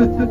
한번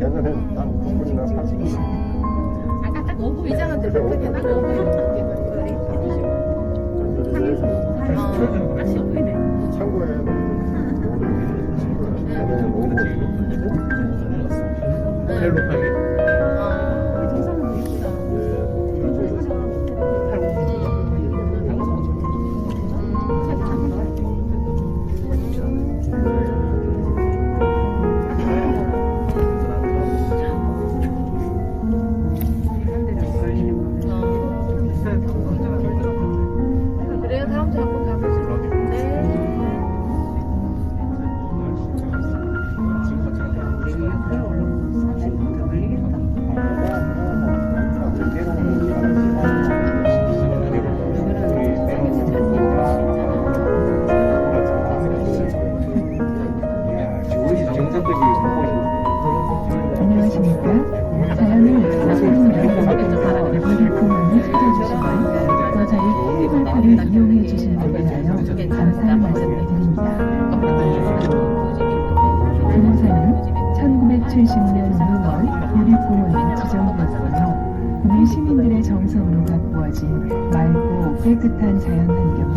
난 국물이나 파지 아까 딱 오고 이장한테 그렇게 해놨 이용해 주신 데 대하여 감사의 말씀을 드립니다. 부모사는 1970년 6월 유리공원에 지정되었으며 구미 시민들의 정성으로 가꾸어진 맑고 깨끗한 자연 환경은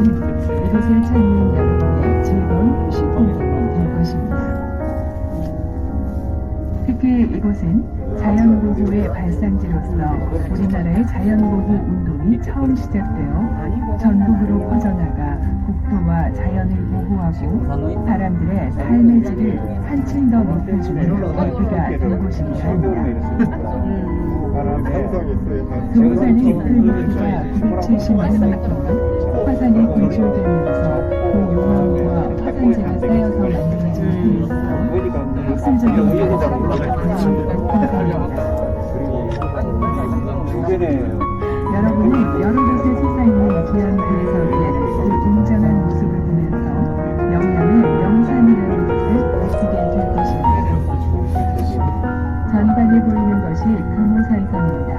이곳을 찾는 여러분의 즐거운 휴식 공간이 될 것입니다. 특히 이곳은 자연보호의 발상지로서 우리나라의 자연보호 운동 이 처음 시작되어 전국으로 퍼져나가 국토와 자연을 보호하고 사람들의 삶의 질을 한층 더 높여주는 계기가 된 곳이기도 합니다. 금호산의 큰 높이가 976m, 화산이 분출되면서 그 용암과 화산재가 쌓여서 만들어진 데에서 학술적인 연구가 공간입니다. 여러분은 여러 곳에 솟아있는 귀한 그래서의 그 웅장한 모습을 보면서 영양의 영산이라는 것을 느끼게 될 것입니다. 전방에 보이는 것이 금호산성입니다.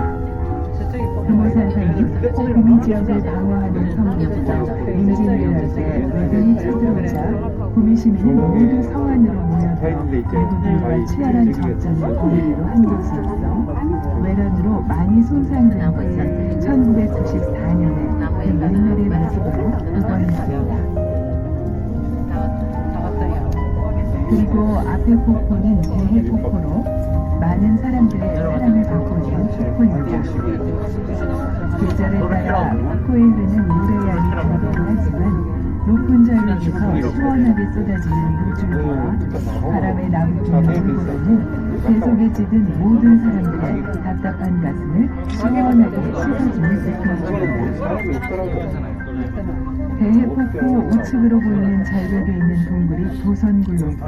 금호산성은 구미 지역을 방어하는 문진을 열때 외군이 쳐들어오자 구미 시민은 모두 서안으로 모여들어 외국인과 치열한 접전을 벌이기로 한 곳으로서 외란으로 많이 손상된 것은 1994년에 그 옛날의 모습으로 복원했습니다. 그리고 앞에 폭포는 대해 폭포로 많은 사람들의 사랑을 받고 있는 폭포입니다. 계절에 따라 폭포에 흐르는 물의 양이 다르긴 하지만 높은 절벽에서 시원하게 쏟아지는 물줄기와 바람에 나부주는 물보다는 계속에 찌든 모든 사람들의 답답한 가슴을 시원하게 씻어주는 듯합니다. 대해폭포 우측으로 보이는 절벽에 있는 동굴이 도선굴로서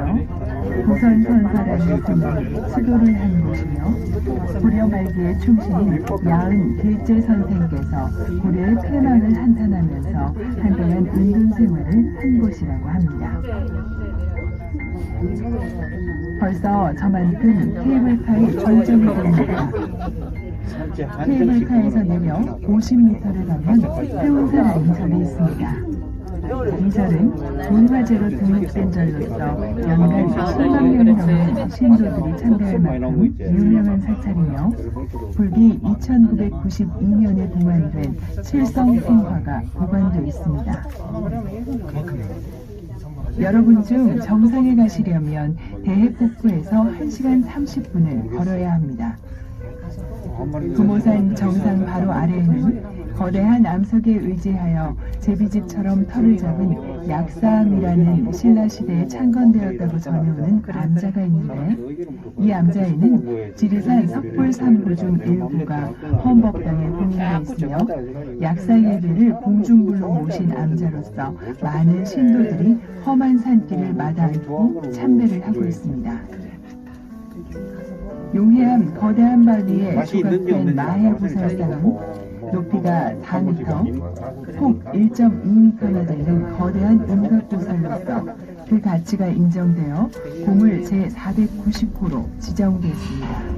도선선사라는 동굴이 수도를 한 곳이며 고려 말기의 충신인 야은 길제 선생께서 고려의 폐망을 한탄하면서 한동안 은둔 생활을 한 곳이라고 합니다. 벌써 저만큼 케이블카의 절정이 됩니다. 케이블카에서 내려 50m를 가면 해운산 맹절이 있습니다. 이 절은 문화재로 등록된 절로서 연간 10만 명이 넘는 신도들이 참배할 만큼 유명한 사찰이며 불기 2992년에 봉안된 칠성생화가 보관되어 있습니다. 여러분 중 정상에 가시려면 대해폭포에서 1시간 30분을 걸어야 합니다. 금오산 정상 바로 아래에는 거대한 암석에 의지하여 제비집처럼 털을 잡은 약사암이라는 신라시대에 창건되었다고 전해오는 암자가 있는데 이 암자에는 지리산 석불 삼부 중 일부가 헌법당에 봉인되어 있으며 약사 예배를 공중불로 모신 암자로서 많은 신도들이 험한 산길을 마다않고 참배를 하고 있습니다. 용해암 거대한 바위에 조각된 마해부살상은 높이가 4m, 폭 1.2m나 되는 거대한 음각도살로서 그 가치가 인정되어 보물 제490호로 지정되었습니다.